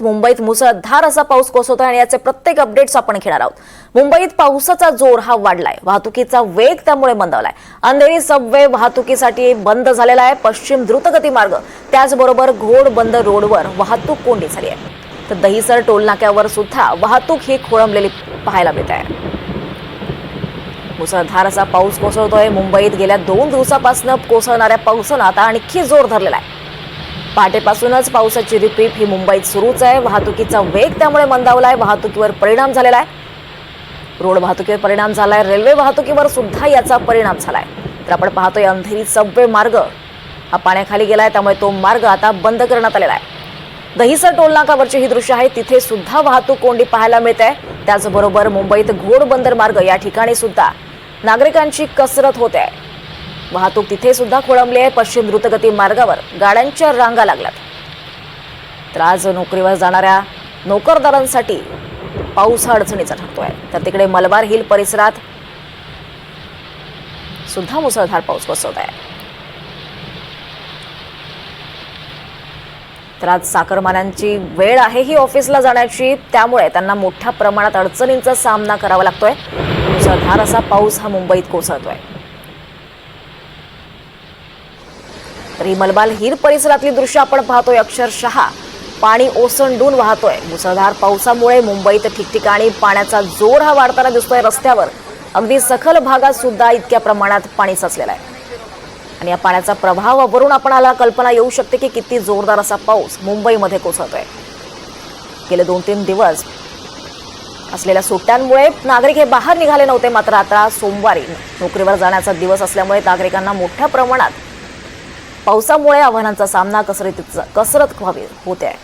मुंबईत मुसळधार असा पाऊस कोसळतो आणि याचे प्रत्येक अपडेट्स आपण घेणार आहोत. मुंबईत पावसाचा जोर हा वाढलाय. वाहतुकीचा वेग त्यामुळे मंदावलाय. अंधेरी सबवे वाहतुकीसाठी बंद झालेला आहे. पश्चिम द्रुतगती मार्ग. त्याचबरोबर घोड बंद रोडवर वाहतूक कोंडी झाली आहे. तर दहिसर टोलनाक्यावर सुद्धा वाहतूक ही खोळंबलेली पाहायला मिळत आहे. मुसळधार असा पाऊस कोसळतोय. मुंबईत गेल्या दोन दिवसापासून कोसळणाऱ्या पावसानं आता आणखी जोर धरलेला आहे. पहाटेपासूनच पावसाची रिपीप ही मुंबईत सुरूच आहे. वाहतुकीचा वेग त्यामुळे मंदावला आहे वाहतुकीवर परिणाम झालेला आहे रोड वाहतुकीवर परिणाम झाला आहे रेल्वे वाहतुकीवर सुद्धा याचा परिणाम झाला आहे तर आपण पाहतोय अंधेरी सबवे मार्ग. हा पाण्याखाली गेला आहे त्यामुळे तो मार्ग आता बंद करण्यात आलेला आहे. दहिसर टोलनाकावरची ही दृश्य आहे. तिथे सुद्धा वाहतूक कोंडी पाहायला मिळते. त्याचबरोबर मुंबईत घोडबंदर मार्ग या ठिकाणी सुद्धा नागरिकांची कसरत होते. आहे वाहतूक तिथे सुद्धा खोळंबली आहे. पश्चिम द्रुतगती मार्गावर गाड्यांच्या रांगा लागल्यात. तर आज नोकरीवर जाणाऱ्या नोकरदारांसाठी पाऊस हा अडचणीचा ठरतोय. तर तिकडे मलबार हिल परिसरात सुद्धा मुसळधार पाऊस कोसळत आहे. तर आज साखरमान्यांची वेळ आहे ही ऑफिसला जाण्याची. त्यामुळे त्यांना मोठ्या प्रमाणात अडचणींचा सामना करावा लागतोय. मुसळधार असा पाऊस हा मुंबईत कोसळतोय. तर ही मलबाल हिर परिसरातली दृश्य आपण पाहतोय अक्षरशः. पाणी ओसंडून वाहतोय. मुसळधार पावसामुळे मुंबईत ठिकठिकाणी पाण्याचा जोर हा वाढताना दिसतोय रस्त्यावर. अगदी सखल भागात सुद्धा इतक्या प्रमाणात पाणी साचलेलं आहे. आणि या पाण्याचा प्रभावावरून आपणाला कल्पना येऊ शकते की किती जोरदार असा पाऊस मुंबईमध्ये कोसळतोय. गेले दोन तीन दिवस असलेल्या सुट्ट्यांमुळे नागरिक हे बाहेर निघाले नव्हते मात्र आता सोमवारी नोकरीवर जाण्याचा दिवस असल्यामुळे नागरिकांना मोठ्या प्रमाणात पावसामुळे आव्हानांचा सामना कसरतीचा कसरत व्हावी होते आहे.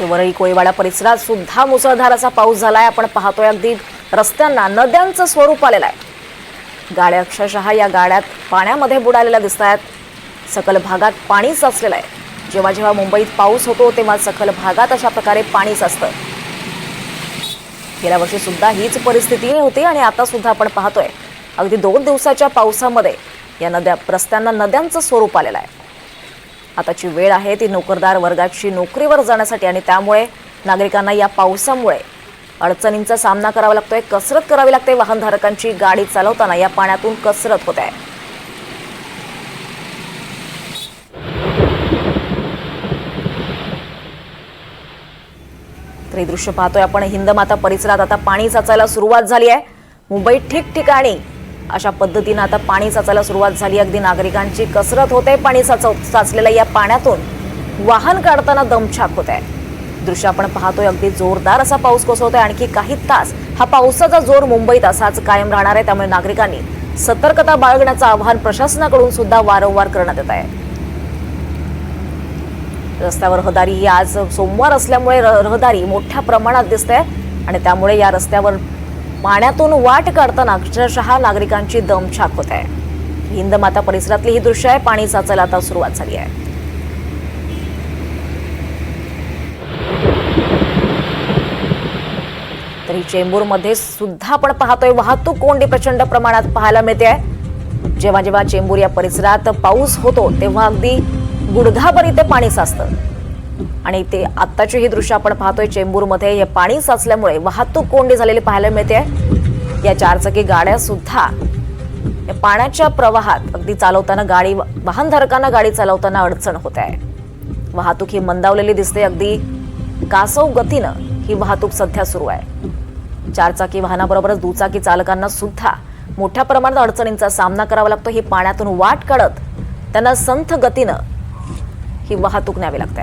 वरळी कोळीवाडा परिसरात सुद्धा मुसळधार असा पाऊस झालाय. आपण पाहतोय अगदी रस्त्यांना नद्यांचं स्वरूप आलेलं आहे. गाड्या अक्षरशः या गाड्यात पाण्यामध्ये बुडालेल्या दिसत आहेत सकल भागात पाणी साचलेलं आहे. जेव्हा जेव्हा मुंबईत पाऊस होतो तेव्हा सकल भागात अशा प्रकारे पाणी साचतं. गेल्या वर्षी सुद्धा हीच परिस्थिती होती आणि आता सुद्धा आपण पाहतोय. अगदी दोन दिवसाच्या पावसामध्ये या नद्या रस्त्यांना नद्यांचं स्वरूप आलेलं आहे. आताची वेळ आहे ती नोकरदार वर्गाची नोकरीवर जाण्यासाठी आणि त्यामुळे नागरिकांना या पावसामुळे अडचणींचा सामना करावा लागतोय कसरत करावी लागते वाहनधारकांची गाडी चालवताना. या पाण्यातून कसरत होत आहे. तर हे दृश्य पाहतोय आपण. हिंदमाता परिसरात आता पाणी साचायला सुरुवात झाली आहे. मुंबईत ठिकठिकाणी अशा पद्धतीनं आता पाणी साचायला सुरुवात झाली अगदी नागरिकांची कसरत होते पाणी साचव साचलेल्या या पाण्यातून. वाहन काढताना दमछाक होत आहे. दृश्य आपण पाहतोय अगदी जोरदार असा पाऊस कोसळतोय आणखी काही तास हा पावसाचा जोर मुंबईत असाच कायम राहणार आहे. त्यामुळे नागरिकांनी सतर्कता बाळगण्याचं आवाहन प्रशासनाकडून सुद्धा वारंवार करण्यात येत आहे. रस्त्यावर रहदारी ही आज सोमवार असल्यामुळे रहदारी मोठ्या प्रमाणात दिसते आणि त्यामुळे या रस्त्यावर पाण्यातून वाट काढताना अक्षरशः नागरिकांची दमछाक होत आहे हिंदमाता परिसरातली ही दृश्य आहे. पाणी साचायला आता सुरुवात झाली आहे. तरी चेंबूरमध्ये सुद्धा आपण पाहतोय वाहतूक कोंडी प्रचंड प्रमाणात पाहायला मिळते. आहे जेव्हा जेव्हा चेंबूर या परिसरात पाऊस होतो तेव्हा अगदी गुडघाभर इथे पाणी साचतं. आणि ते आत्ताची ही दृश्य आपण पाहतोय चेंबूरमध्ये. हे पाणी साचल्यामुळे वाहतूक कोंडी झालेली पाहायला मिळते. या चारचाकी गाड्या सुद्धा या पाण्याच्या प्रवाहात अगदी चालवताना गाडी वाहनधारकांना गाडी चालवताना अडचण होत आहे. वाहतूक ही मंदावलेली दिसते. अगदी कासव गतीनं ही वाहतूक सध्या सुरू आहे. चारचाकी वाहनाबरोबरच दुचाकी चालकांना सुद्धा मोठ्या प्रमाणात अडचणींचा सामना करावा लागतो. ही पाण्यातून वाट काढत त्यांना संथ गतीनं ही वाहतूक न्यावी लागते.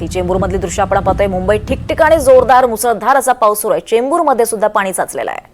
ही चेंबूरमधली दृश्य आपण पाहतोय. मुंबईत ठिकठिकाणी जोरदार मुसळधार असा पाऊस सुरू आहे. चेंबूरमध्ये सुद्धा पाणी साचलेलं आहे.